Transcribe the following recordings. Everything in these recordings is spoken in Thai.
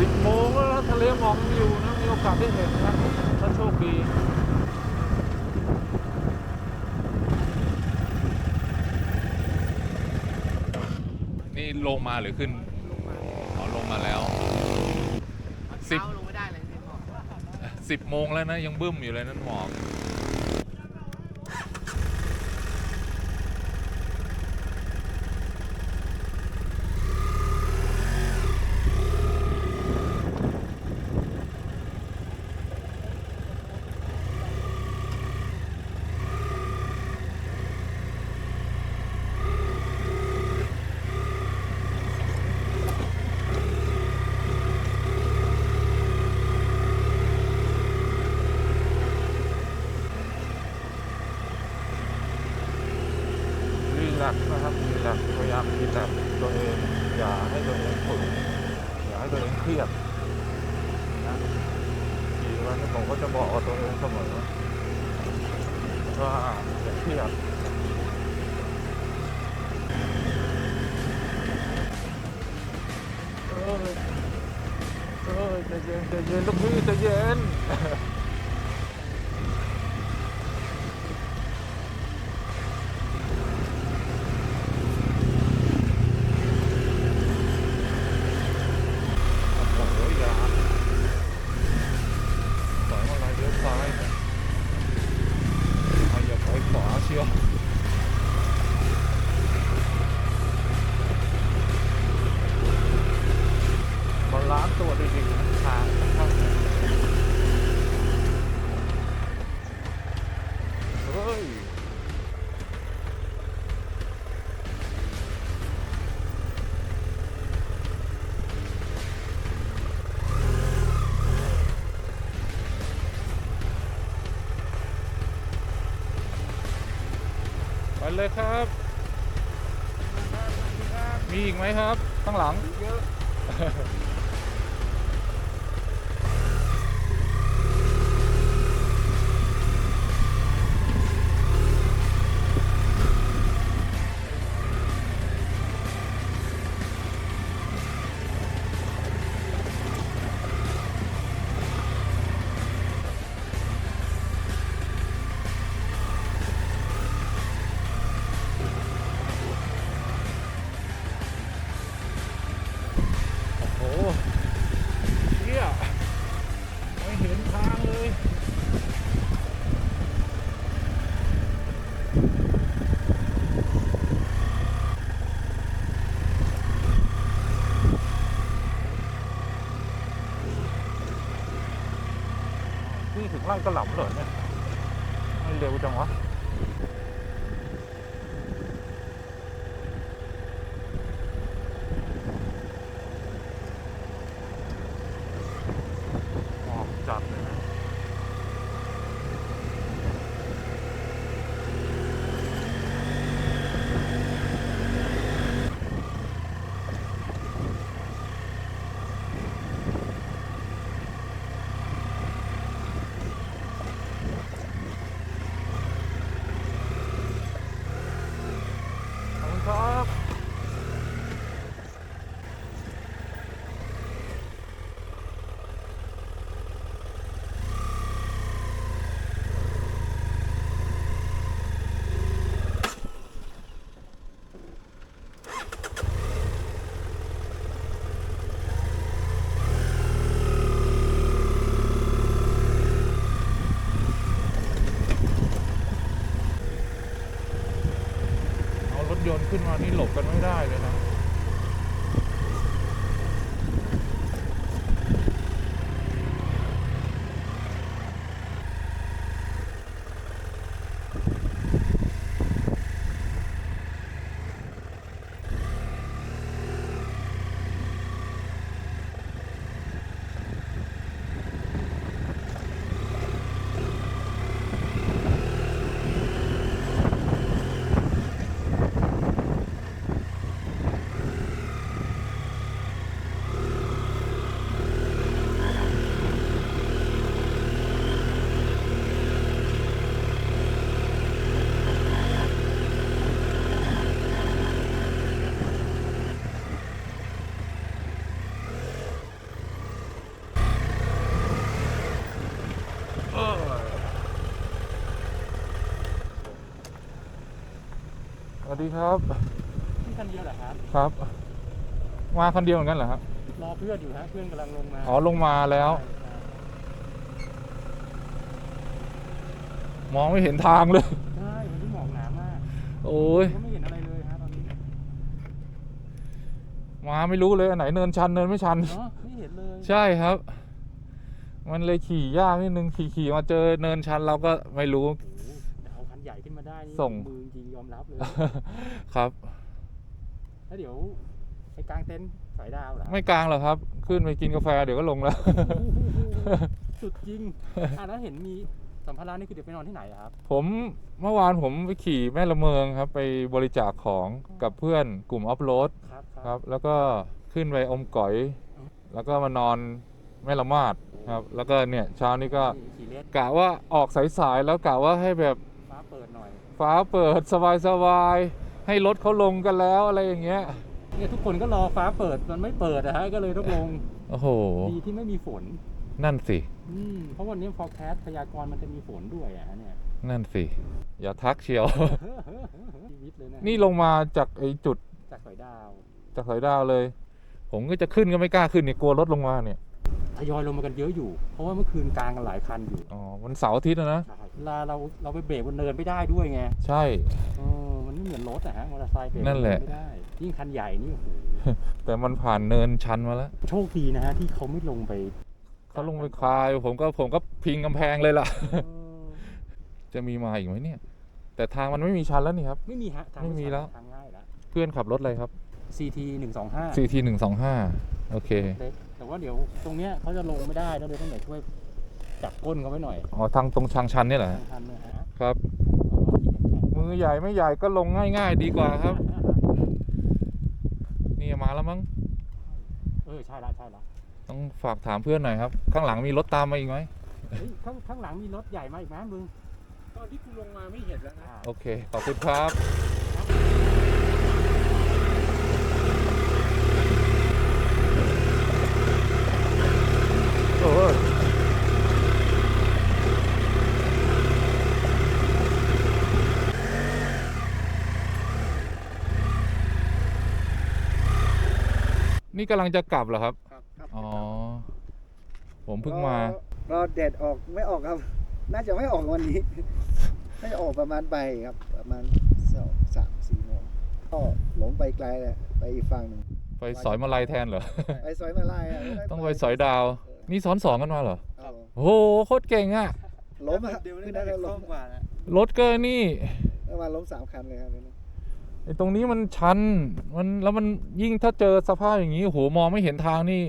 สิบโมงแล้วทะเลหมอกงอยู่นะมีโอกาสได้เห็นนะถ้าโชคดีนี่ลงมาหรือขึ้นอ๋อลงมาแล้วสิบสิบโมงแล้วนะยังบึ้มอยู่เลยนั่นหมอก ใจเย็นใจเย็นลูกพี่ใจเย็น โอ้โหอย่าปล่อยอะไรเลี้ยวซ้ายใครอย่าปล่อยขวาเชียวบาลานซ์ตัวดีๆนะทางนะครับเฮ้ย ไป เลยครับ มีอีกไหมครับ ข้างหลังเยอะ นั่งกระหล่ำเลยเนี่ยไม่เร็วจังวะ ออกจัดเลยนะ ขอบคุณครับ เอารถยนต์ ขึ้นมานี่หลบกันไม่ได้เลยนะ วัสดีครับที่คันเดียวเหรอครับ ครับ มาคนเดียวเหมือนกันเหรอครับรอเพื่อนอยู่ฮะเพื่อนกำลังลงมาอ๋อลงมาแล้วใช่ครับมองไม่เห็นทางเลย ใช่วันนี้หมอกหนามากโอ้ยก็ไม่เห็นอะไรเลยฮะตอนนี้มาไม่รู้เลยอันไหนเนินชันเนินไม่ชัน เนาะไม่เห็นเลยใช่ครับ มันเลยขี่ยากนิดนึงขี่ขี่มาเจอเนินชันเราก็ไม่รู้ ใหญ่ขึ้นมาได้นี่ส่ง มือจริงยอมรับเลย ครับ แล้วเดี๋ยวไปกลางเต็นท์สายดาวเหรอไม่กลางหรอกครับ ขึ้นไปกินกาแฟเดี๋ยวก็ลงแล้ว สุดจริงอะแล้วเห็นมีสัมภาระนี่คือเดี๋ยวไปนอนที่ไหนอะครับ ผมเมื่อวานผมไปขี่แม่ละเมิงครับ ไปบริจาคของกับเพื่อนกลุ่มออฟโรดครับครับ แล้วก็ขึ้นไปอมก๋อย แล้วก็มานอนแม่ละมาดครับ แล้วก็เนี่ยเช้านี้ก็นี่ขี่เล็กกะว่าออกสายๆแล้วกะว่าให้แบบฟ้าเปิดหน่อยฟ้าเปิดสบายๆให้รถเขาลงกันแล้วอะไรอย่างเงี้ยเนี่ยทุกคนก็รอฟ้าเปิดมันไม่เปิดนะฮะก็เลยต้องลงโอ้โห ดีที่ไม่มีฝนนั่นสิ อืมเพราะวันนี้ forecast พยากรณ์มันจะมีฝนด้วยอะเนี่ยนั่นสิ อย่าทักเชียว ชีวิตเลยนะนี่ลงมาจากไอ้จุดจากสอยดาว จากสอยดาวเลย ผมก็จะขึ้นก็ไม่กล้าขึ้นเนี่ยกลัวรถลงมาเนี่ย ทยอยลงมากันเยอะอยู่ เพราะว่าเมื่อคืนกลางกันหลายคันอยู่อ๋อวันเสาร์อาทิตย์อะนะใช่เวลาเราเราไปเบรกบนเนินไม่ได้ด้วยไงใช่ เออมันไม่เหมือนรถอะฮะมอเตอร์ไซค์เบรกบนั่นแหละไม่ได้ยิ่งคันใหญ่นี่โอ้โหแต่มันผ่านเนินชันมาแล้วโชคดีนะฮะที่เขาไม่ลงไปเขาลงไปคลายผมก็ผมก็พิงกำแพงเลยล่ะ เออจะมีมาอีกไหมเนี่ย แต่ทางมันไม่มีชันแล้วนี่ครับ ไม่มีฮะทางไม่มีแล้ว ทางง่ายแล้วเพื่อนขับรถอะไรครับ CT หนึ่งสองห้า CT หนึ่งสองห้าโอเค เล็กแต่ ว่าเดี๋ยวตรงเนี้ยเขาจะลงไม่ได้แล้วเลยต้องไหนช่วยจับก้นเขาไว้หน่อยอ๋อทางตรงชางชันเนี่ยเหรอทางทันนะฮะครับเอาว่าขี่แข็งๆมือใหญ่ไม่ใหญ่ก็ลงง่าย ๆ ดีกว่าครับ นี่มาแล้วมั้งเออใช่ละใช่ละต้องฝากถามเพื่อนหน่อยครับ ข้างหลังมีรถตามมาอีกไหมเฮ้ยข้างข้างหลังมีรถใหญ่มาอีกไหมมึงตอนที่กูลงมาไม่เห็นแล้วนะ โอเค ขอบคุณครับ โอ้ยนี่กำลังจะกลับเหรอครับ ครับครับอ๋อ ผมเพิ่งมารอรอแดดออกไม่ออกครับ น่าจะไม่ออกวันนี้น่าจะออกประมาณบ่ายครับ ประมาณสองสามสี่โมงก็หลงไปไกลแหละไปอีกฝั่งหนึ่งไปสอยมาลายแทนเหรอ ไปซอยมาลายอะม่ด้ต้องไปสอยดาว นี่ซ้อนสองกันมาเหรอครับโอ้โหโคตรเก่งอะล้มอะขึ้นได้แล้วล้มรถก็นี่ประมาณล้มสามคันเลยครับไอ้ตรงนี้มันชันมันแล้วมันยิ่งถ้าเจอสภาพอย่างนี้โอ้โหมองไม่เห็นทางนี่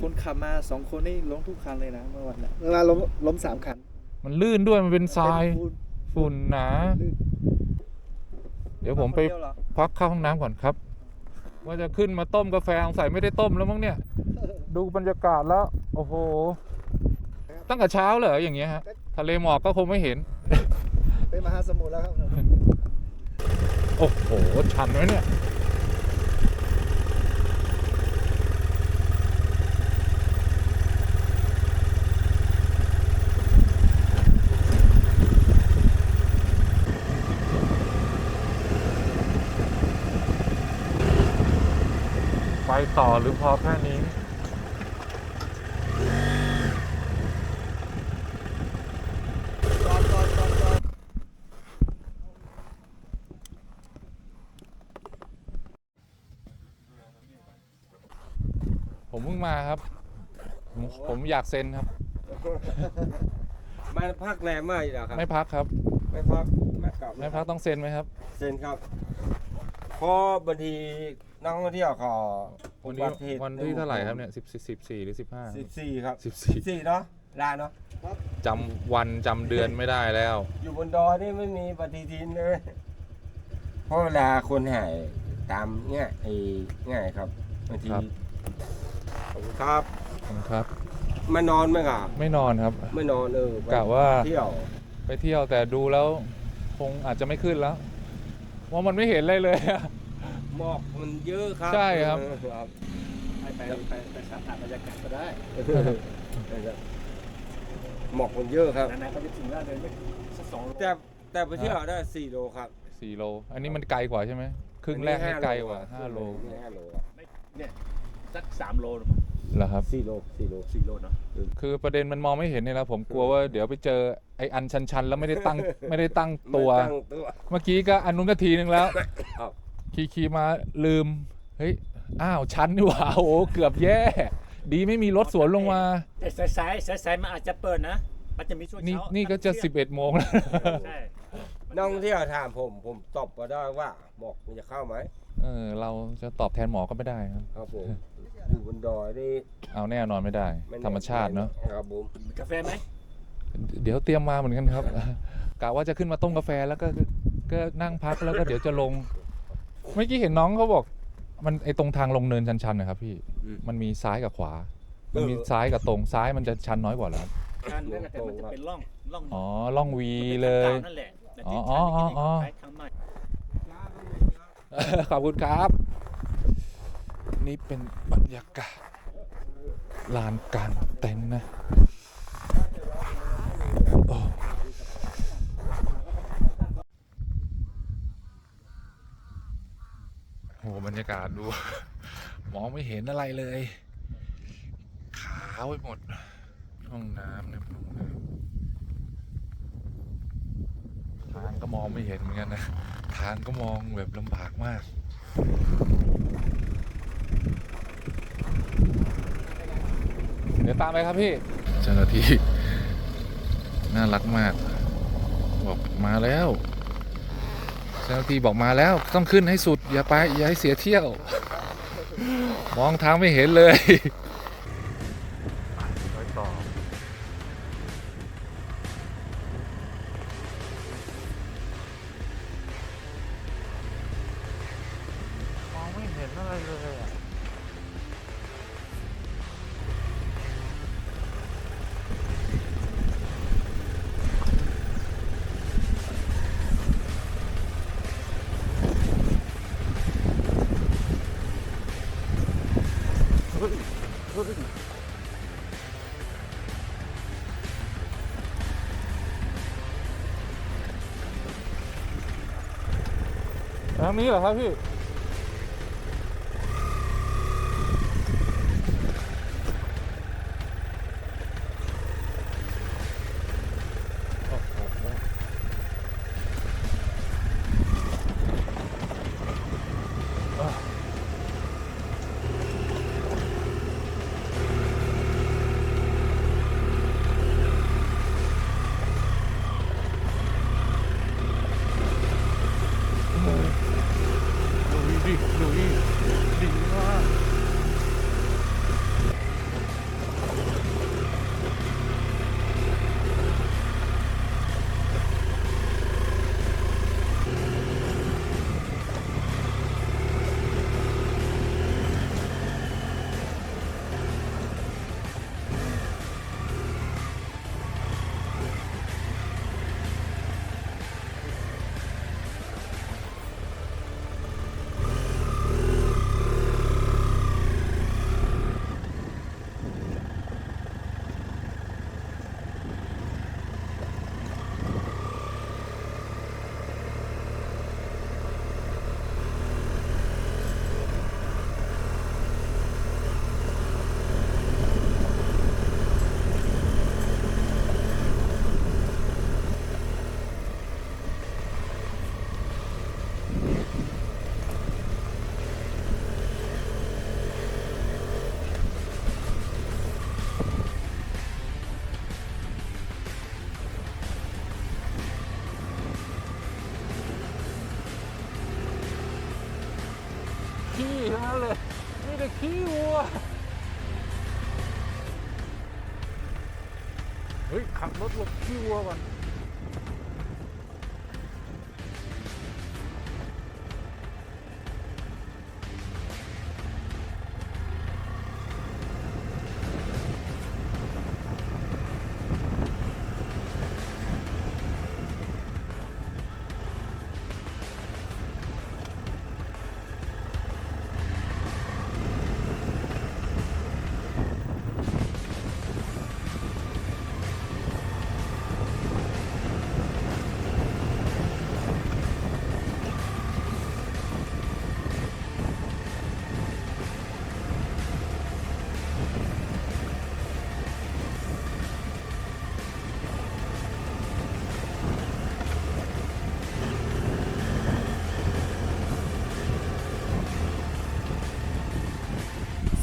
คนขับมาสองคนนี่ล้มทุกคันเลยนะเมื่อวันน่ะเมื่อวานล้มล้มสามคันมันลื่นด้วยมันเป็นทรายเป็นปูนฝุ่นหนา ลื่นเดี๋ยวผมไป คนเดียวเหรอพักเข้าห้องน้ำก่อนครับ ว่าจะขึ้นมาต้มกาแฟสงสัยไม่ได้ต้มแล้วมั้งเนี่ย ดูบรรยากาศแล้วโอ้โห ตั้งแต่เช้าเลยเหรออย่างเงี้ยฮะ ทะเลหมอกก็คงไม่เห็น เป็นมหาสมุทรแล้วครับ โอ้โห ชันไหมเนี่ย ไปต่อหรือพอแค่นี้ จอดจอดจอดจอด ผมเพิ่งมาครับ ผมผมอยากเซ็นครับ มาพักแรมมากอยู่แล้วครับ ไม่พักครับ ไม่พักไม่กลับไม่พักต้องเซ็นไหมครับ เซ็นครับเพราะบางทีนักท่องเที่ยวเขาวันนี้วันที่เท่าไหร่ครับเนี่ยสิบสิบสี่หรือสิบห้า สิบสี่ครับสิบสี่สิบสี่เนาะลาเนาะจำวันจำเดือนไม่ได้แล้ว อยู่บนดอยนี่ไม่มีปฏิทินเลยเพราะเวลาคนหายตามง่ายไอ้ง่ายครับบางทีครับขอบ คุณครับขอบคุณครับ มานอนไหมครับไม่นอนครับ ไม่นอนเออกะว่า เที่ยวไปเที่ยวแต่ดูแล้ว คงอาจจะไม่ขึ้นแล้วว่ามันไม่เห็นอะไรเลยอะ หมอกมันเยอะครับใช่ครับ เออครับ ไปไปไปไปสัมผัสบรรยากาศก็ได้หมอกมันเยอะครับ นานๆเขาจะถึงแล้วเดินไม่สักสองโลแต่แต่ไปเที่ยวได้สี่โลครับสี่โล อันนี้มันไกลกว่าใช่ไหมครึ่งแรกนี่ไกลกว่าห้าโลนี่ห้าโลครับสักสามโลหรือเปล่า เหรอครับ สี่โลสี่โลสี่โลเนาะคือประเด็นมันมองไม่เห็นเนี่ยนะผมกลัวว่าเดี๋ยวไปเจอไอ้อันชันๆ แล้วไม่ได้ตั้งไม่ได้ตั้งตัวไม่ตั้งตัวเมื่อกี้ก็อันนู้นก็ทีนึงแล้วครับขี่ขี่มาลืม เฮ้ย อ้าวชันนี่หว่าโอ้โหเกือบแย่ ดีไม่มีรถสวนลงมา แต่สายสายสายสายๆมันอาจจะเปิดนะ มันจะมีช่วงนี่เช้านี่ก็จะนักท่องเที่ยว11โมงแล้ว ใช่น้องเที่ยวถามผมผมตอบก็ได้ว่าบอกมันจะเข้าไหมเออ เราจะตอบแทนหมอก็ไม่ได้ครับ ครับผม อยู่บนดอยนี่เอาแน่นอนไม่ได้ไแน่ธรรมชาติเนาะครับผมมีกาแฟไหมเดี๋ยวเตรียมมาเหมือนกันครับ กะว่าจะขึ้นมาต้มกาแฟแล้วก็ก็นั่งพักแล้วก็เดี๋ยวจะลง เมื่อกี้เห็นน้องเขาบอก มันไอตรงทางลงเนินชันๆนะครับพี่มันมีซ้ายกับขวา มันมีซ้ายกับตรงซ้ายมันจะชันน้อยกว่าแล้วชันนั่นแหละแต่มันจะเป็นร่องร่องอ๋อล่องวีเลยนั่นแหละแต่ที่อ๋อชันอ๋ออ๋อคล้ายทางใหม่ขอบคุณครับ นี่เป็นบรรยากาศลานกลางเต็นท์นะโอ้โหบรรยากาศดู มองไม่เห็นอะไรเลย ขาวไปหมด ห้องน้ำเนี่ยห้องน้ำทางก็มองไม่เห็นเหมือนกันนะ ทางก็มองแบบลำบากมาก เดี๋ยวตามไปครับพี่เจ้าหน้าที่น่ารักมาก บอกมาแล้วเจ้าหน้าที่บอกมาแล้วต้องขึ้นให้สุดอย่าไปอย่าให้เสียเที่ยว มองทางไม่เห็นเลยางนี้เหรอครับพี่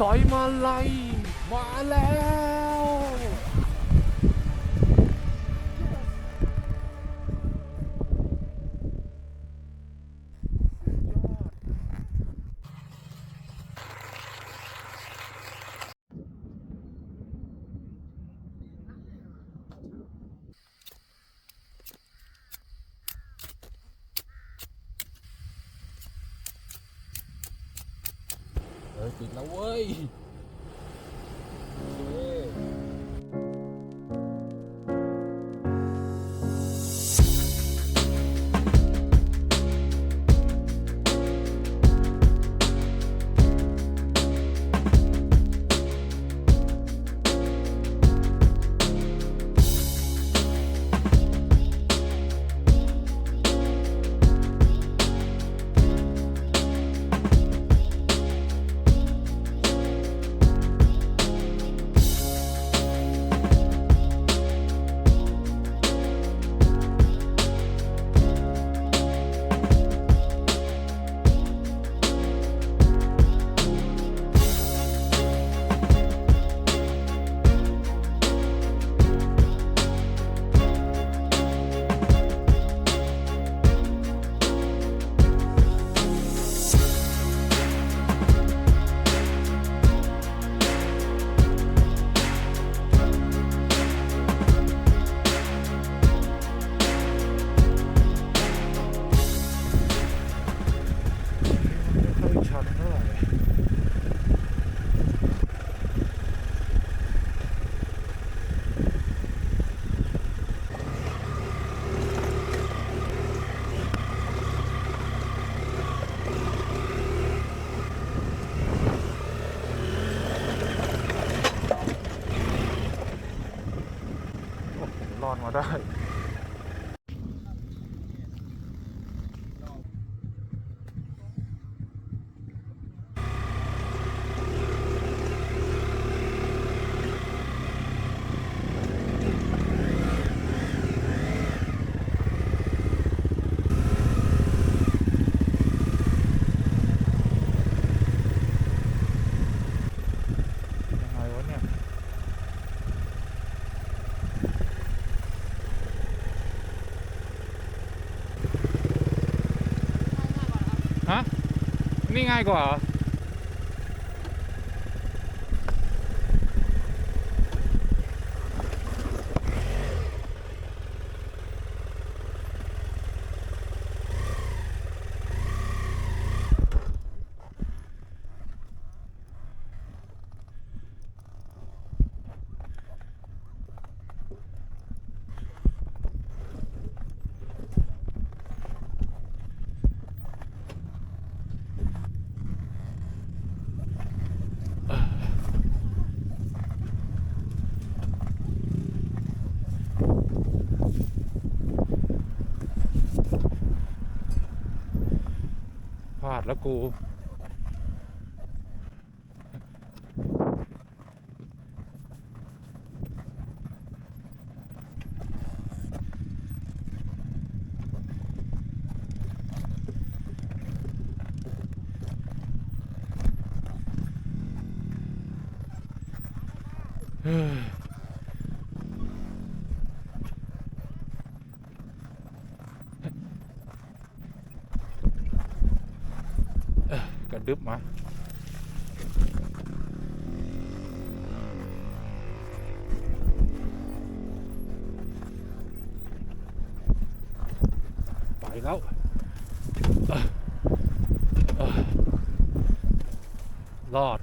สอยมาลัยมาแล้ว Caralho. ฮะนี่ง่ายกว่าเหรอาดแล้วกู ดึบมาไปแล้วรอด